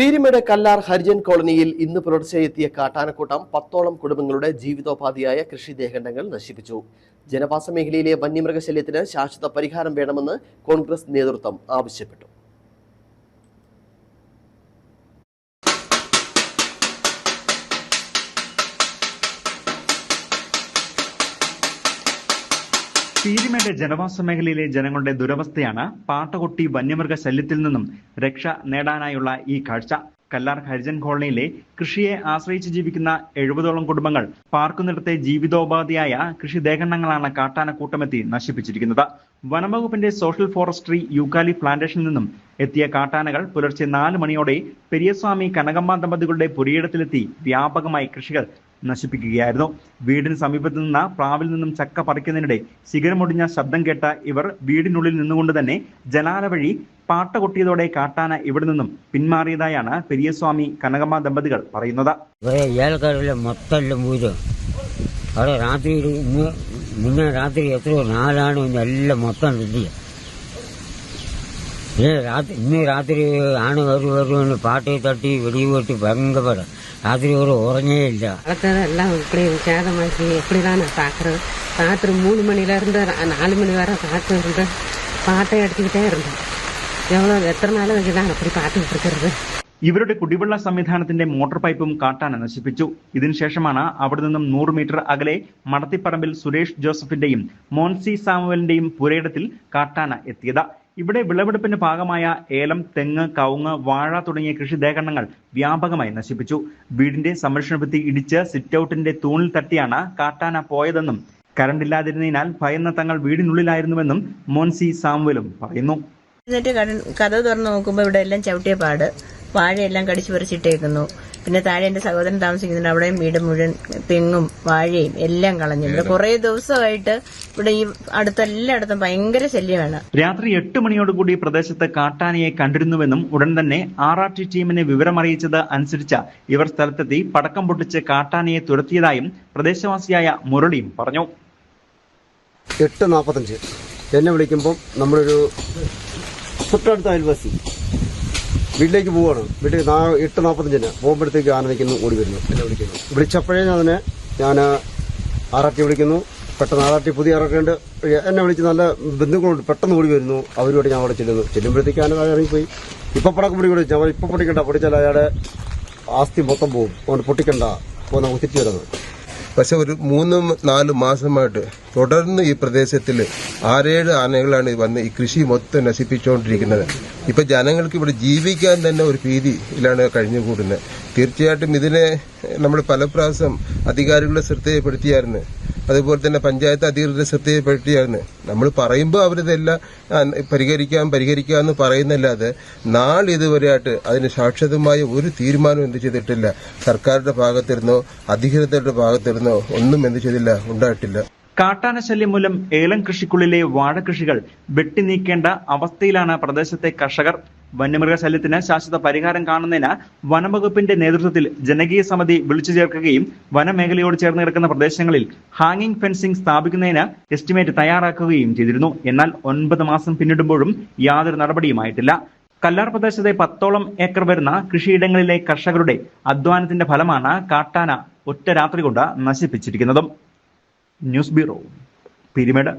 പീരിമേട് കല്ലാർ ഹരിജൻ കോളനിയിൽ ഇന്ന് പുലർച്ചെ എത്തിയ കാട്ടാനക്കൂട്ടം പത്തോളം കുടുംബങ്ങളുടെ ജീവിതോപാധിയായ കൃഷിദേഹണ്ഡങ്ങൾ നശിപ്പിച്ചു. ജനവാസ മേഖലയിലെ വന്യമൃഗശല്യത്തിന് ശാശ്വത പരിഹാരം വേണമെന്ന് കോൺഗ്രസ് നേതൃത്വം ആവശ്യപ്പെട്ടു. പീരിമേട് ജനവാസ മേഖലയിലെ ജനങ്ങളുടെ ദുരവസ്ഥയാണ് പാട്ടകൊട്ടി വന്യമൃഗ ശല്യത്തിൽ നിന്നും രക്ഷ നേടാനായുള്ള ഈ കാഴ്ച. കല്ലാർ ഹരിജൻ കോളനിയിലെ കൃഷിയെ ആശ്രയിച്ച് ജീവിക്കുന്ന എഴുപതോളം കുടുംബങ്ങൾ പാർക്കുന്നിടത്തെ ജീവിതോപാധിയായ കാട്ടാന കൂട്ടമെത്തി നശിപ്പിച്ചിരിക്കുന്നത്. വനംവകുപ്പിന്റെ സോഷ്യൽ ഫോറസ്ട്രി യൂക്കാലി പ്ലാന്റേഷനിൽ നിന്നും എത്തിയ കാട്ടാനകൾ പുലർച്ചെ നാല് മണിയോടെ പെരിയസ്വാമി കനകമ്മ ദമ്പതികളുടെ പുരയിടത്തിലെത്തി വ്യാപകമായി കൃഷികൾ നശിപ്പിക്കുകയായിരുന്നു. വീടിന് സമീപത്ത് നിന്ന പ്രാവിൽ നിന്നും ചക്ക പറിക്കുന്നതിനിടെ ശിഖരമൊടിഞ്ഞ ശബ്ദം കേട്ട ഇവർ വീടിനുള്ളിൽ നിന്നുകൊണ്ട് തന്നെ ജനാല വഴി പാട്ട കൊട്ടിയതോടെ കാട്ടാന ഇവിടെ നിന്നും പിന്മാറിയതായാണ് പെരിയസ്വാമി കനകമ്മ ദമ്പതികൾ പറയുന്നത്. അവിടെ രാത്രി മുന്നേ രാത്രി എത്രയോ നാലാണ് എല്ലാം മൊത്തം റെഡിയ. പിന്നെ രാത്രി ഇന്ന് രാത്രി ആണ് കയറി വരുമെന്ന് പാട്ടി തട്ടി വെടി വെട്ടി ഭയങ്കര ராத்திரி ஒரு உறங்கே இல்லை வளர்த்ததெல்லாம் இப்படி சேதமாக்கி எப்படி தான் நான் பார்க்குறது ராத்திரி மூணு மணிலேருந்து நாலு மணி வரை காற்று இருந்து பாட்டை எடுத்துக்கிட்டே இருந்தேன் எவ்வளோ எத்தனை நாள் வச்சு தான் அப்படி பார்த்துக்கிட்டு இருக்கிறது ഇവരുടെ കുടിവെള്ള സംവിധാനത്തിന്റെ മോട്ടോർ പൈപ്പും കാട്ടാന നശിപ്പിച്ചു ഇതിനുശേഷമാണ് അവിടെ നിന്നും നൂറ് മീറ്റർ അകലെ മടത്തിപ്പറമ്പിൽ സുരേഷ് ജോസഫിന്റെയും മോൻസി സാമുവലിന്റെയും പുരയിടത്തിൽ കാട്ടാന എത്തിയത് ഇവിടെ വിളവെടുപ്പിന്റെ ഭാഗമായ ഏലം തെങ്ങ് കവുങ്ങ് വാഴ തുടങ്ങിയ കൃഷിദേഹണ്ണങ്ങൾ വ്യാപകമായി നശിപ്പിച്ചു. വീടിന്റെ സംരക്ഷണ ഭിത്തി ഇടിച്ച് സിറ്റൌട്ടിന്റെ തൂണിൽ തട്ടിയാണ് കാട്ടാന പോയതെന്നും കരണ്ടില്ലാതിരുന്നതിനാൽ ഭയന്ന തങ്ങൾ വീടിനുള്ളിലായിരുന്നുവെന്നും മോൻസി സാമുവലും പറയുന്നു. എന്നിട്ട് കഥ തുറന്ന് നോക്കുമ്പോൾ ഇവിടെ എല്ലാം ചവിട്ടിയ പാട്. വാഴയെല്ലാം കടിച്ചു പറിച്ചിട്ടേക്കുന്നു. പിന്നെ താഴെ എന്റെ സഹോദരൻ താമസിക്കുന്നുണ്ട്. അവിടെയും വീട് മുഴുവൻ തെങ്ങും വാഴയും എല്ലാം കളഞ്ഞു. ഇവിടെ കുറെ ദിവസമായിട്ട് ഇവിടെ ഈ അടുത്ത എല്ലായിടത്തും ഭയങ്കര ശല്യമാണ്. രാത്രി എട്ട് മണിയോടുകൂടി പ്രദേശത്ത് കാട്ടാനയെ കണ്ടിരുന്നുവെന്നും ഉടൻ തന്നെ ആർ ആർ ടി ടീമിനെ വിവരമറിയിച്ചത് അനുസരിച്ച് ഇവർ സ്ഥലത്തെത്തി പടക്കം പൊട്ടിച്ച് കാട്ടാനയെ തുരത്തിയതായും പ്രദേശവാസിയായ മുരളിയും പറഞ്ഞു. എട്ട് നാൽപ്പത്തഞ്ച് എന്നെ വിളിക്കുമ്പം നമ്മളൊരു തൊട്ടടുത്ത അയൽവാസി. വീട്ടിലേക്ക് പോവാണ്. വീട്ടിൽ എട്ട് നാൽപ്പത്തഞ്ചിന് പോകുമ്പോഴത്തേക്ക് ആന നിൽക്കുന്നു ഓടി വരുന്നു. എന്നെ വിളിക്കുന്നു. വിളിച്ചപ്പോഴേ ഞാൻ അതിനെ ഞാൻ ആറാട്ടി വിളിക്കുന്നു. പെട്ടെന്ന് ആറാട്ടി പുതിയ ആറാട്ടി ഉണ്ട് എന്നെ വിളിച്ച് നല്ല ബന്ധുക്കളുണ്ട്. പെട്ടെന്ന് ഓടി വരുന്നു. അവരുമായിട്ട് ഞാൻ അവിടെ ചെല്ലുന്നു. ചെല്ലുമ്പോഴത്തേക്ക് ആന ഇറങ്ങിപ്പോയി. ഇപ്പം പടക്കം പൊടി വിളിച്ചു ഞാൻ ഇപ്പം പൊട്ടിക്കണ്ട. പൊടിച്ചാൽ അയാളുടെ ആസ്തി മൊത്തം പോകും അതുകൊണ്ട് പൊട്ടിക്കണ്ട. അപ്പോൾ നമുക്ക് തിരിച്ചു വരുന്നത് പക്ഷെ ഒരു മൂന്നും നാല് മാസമായിട്ട് തുടർന്ന് ഈ പ്രദേശത്തിൽ ആറേഴ് ആനകളാണ് വന്ന് ഈ കൃഷി മൊത്തം നശിപ്പിച്ചുകൊണ്ടിരിക്കുന്നത്. ഇപ്പം ജനങ്ങൾക്ക് ഇവിടെ ജീവിക്കാൻ തന്നെ ഒരു ഭീതിയിലാണ് കഴിഞ്ഞുകൂടുന്നത്. തീർച്ചയായിട്ടും ഇതിനെ നമ്മൾ പല പ്രാവശ്യം അധികാരികളുടെ ശ്രദ്ധയപ്പെടുത്തിയായിരുന്നു അതുപോലെ തന്നെ പഞ്ചായത്ത് അധികൃതരുടെ ശ്രദ്ധയപ്പെടുത്തിയായിരുന്നു നമ്മൾ പറയുമ്പോൾ അവരിതെല്ലാം പരിഹരിക്കാം പരിഹരിക്കാം എന്ന് പറയുന്നല്ലാതെ നാളിതുവരെയായിട്ട് അതിന് സാക്ഷരമായ ഒരു തീരുമാനം എന്ത് ചെയ്തിട്ടില്ല. സർക്കാരിന്റെ ഭാഗത്തിരുന്നോ അധികൃതരുടെ ഭാഗത്തിരുന്നോ ഒന്നും എന്ത് ചെയ്തില്ല ഉണ്ടായിട്ടില്ല. കാട്ടാന ശല്യം മൂലം ഏലം കൃഷിക്കുള്ളിലെ വാഴകൃഷികൾ വെട്ടി നീക്കേണ്ട അവസ്ഥയിലാണ് പ്രദേശത്തെ കർഷകർ വന്യമൃഗ ശല്യത്തിന് ശാശ്വത പരിഹാരം കാണുന്നതിന് വനംവകുപ്പിന്റെ നേതൃത്വത്തിൽ ജനകീയ സമിതി വിളിച്ചു ചേർക്കുകയും വനമേഖലയോട് ചേർന്ന് കിടക്കുന്ന പ്രദേശങ്ങളിൽ ഹാങ്ങിംഗ് ഫെൻസിംഗ് സ്ഥാപിക്കുന്നതിന് എസ്റ്റിമേറ്റ് തയ്യാറാക്കുകയും ചെയ്തിരുന്നു. എന്നാൽ ഒൻപത് മാസം പിന്നിടുമ്പോഴും യാതൊരു നടപടിയുമായിട്ടില്ല. കല്ലാർ പ്രദേശത്തെ പത്തോളം ഏക്കർ വരുന്ന കൃഷിയിടങ്ങളിലെ കർഷകരുടെ അധ്വാനത്തിന്റെ ഫലമാണ് കാട്ടാന ഒറ്റ രാത്രി കൊണ്ട് നശിപ്പിച്ചിരിക്കുന്നതും. News bureau Peermade.